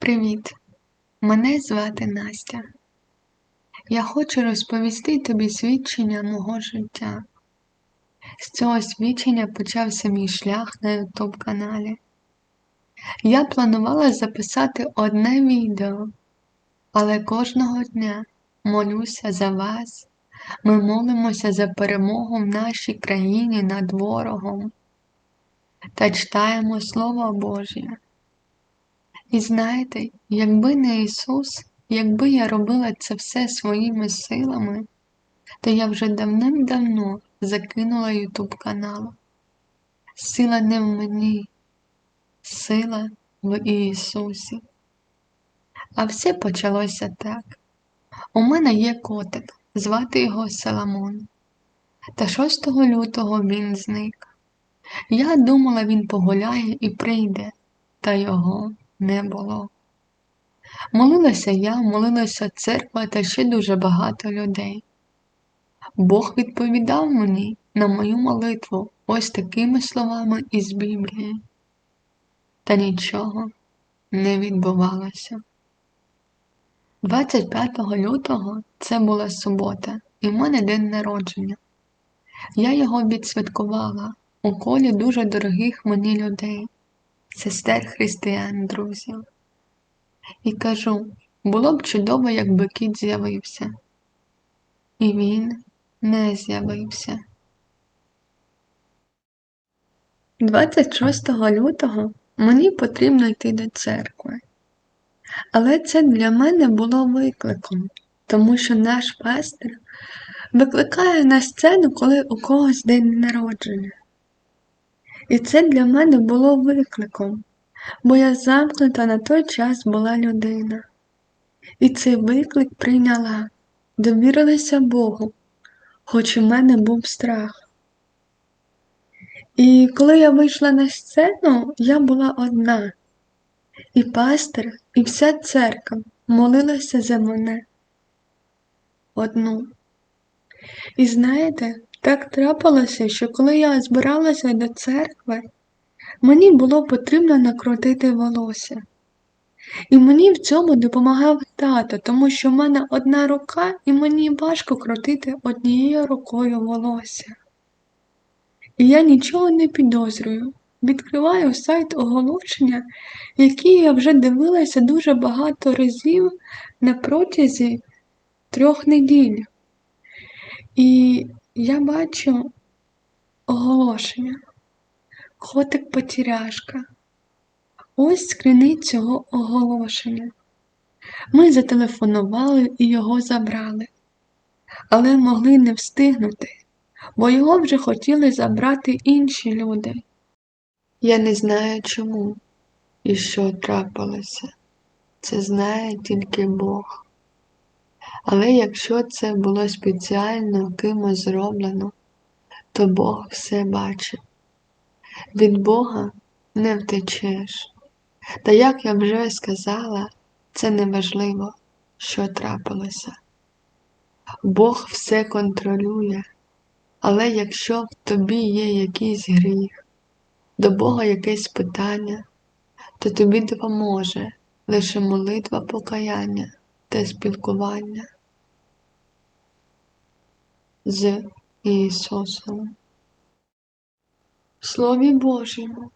Привіт! Мене звати Настя. Я хочу розповісти тобі свідчення мого життя. З цього свідчення почався мій шлях на YouTube каналі. Я планувала записати одне відео, але кожного дня молюся за вас. Ми молимося за перемогу в нашій країні над ворогом та читаємо Слово Боже. І знаєте, якби не Ісус, якби я робила це все своїми силами, то я вже давним-давно закинула Ютуб канал. Сила не в мені, сила в Ісусі. А все почалося так. У мене є котик, звати його Соломон. Та 6 лютого він зник. Я думала, він погуляє і прийде, та його не було. Молилася я, молилася церква та ще дуже багато людей. Бог відповідав мені на мою молитву ось такими словами із Біблії. Та нічого не відбувалося. 25 лютого це була субота, і в мене день народження. Я його відсвяткувала у колі дуже дорогих мені людей, сестер християн, друзів. І кажу, було б чудово, якби кіт з'явився. І він не з'явився. 26 лютого мені потрібно йти до церкви. Але це для мене було викликом, тому що наш пастир викликає на сцену, коли у когось день народження. І це для мене було викликом, бо я замкнута на той час була людина. І цей виклик прийняла, довірилася Богу, хоч у мене був страх. І коли я вийшла на сцену, я була одна, і пастир, і вся церква молилася за мене одну. І знаєте, так трапилося, що коли я збиралася до церкви, мені було потрібно накрутити волосся. І мені в цьому допомагав тато, тому що в мене одна рука, і мені важко крутити однією рукою волосся. І я нічого не підозрюю. Відкриваю сайт оголошення, який я вже дивилася дуже багато разів на протязі трьох неділь. І я бачу оголошення. Котик потеряшка. Ось скринить цього оголошення. Ми зателефонували і його забрали, але могли не встигнути, бо його вже хотіли забрати інші люди. Я не знаю чому і що трапилося. Це знає тільки Бог. Але якщо це було спеціально кимось зроблено, то Бог все бачить. Від Бога не втечеш. Та як я вже сказала, це неважливо, що трапилося. Бог все контролює, але якщо в тобі є якийсь гріх, до Бога якесь питання, то тобі допоможе лише молитва покаяння та спілкування з Ісусом. В Слові Божому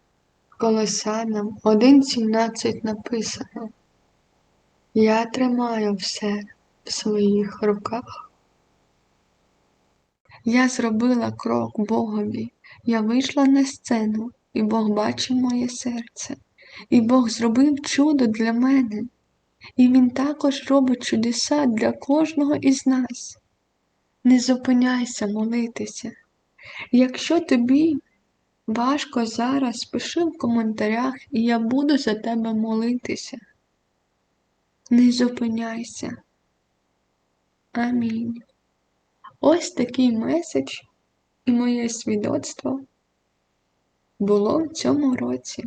Колосянам 1.17 написано Я тримаю все в своїх руках. Я зробила крок Богові, я вийшла на сцену, і Бог бачив моє серце, і Бог зробив чудо для мене, і Він також робить чудеса для кожного із нас. Не зупиняйся молитися. Якщо тобі важко зараз, пиши в коментарях, і я буду за тебе молитися. Не зупиняйся. Амінь. Ось такий меседж і моє свідоцтво було в цьому році.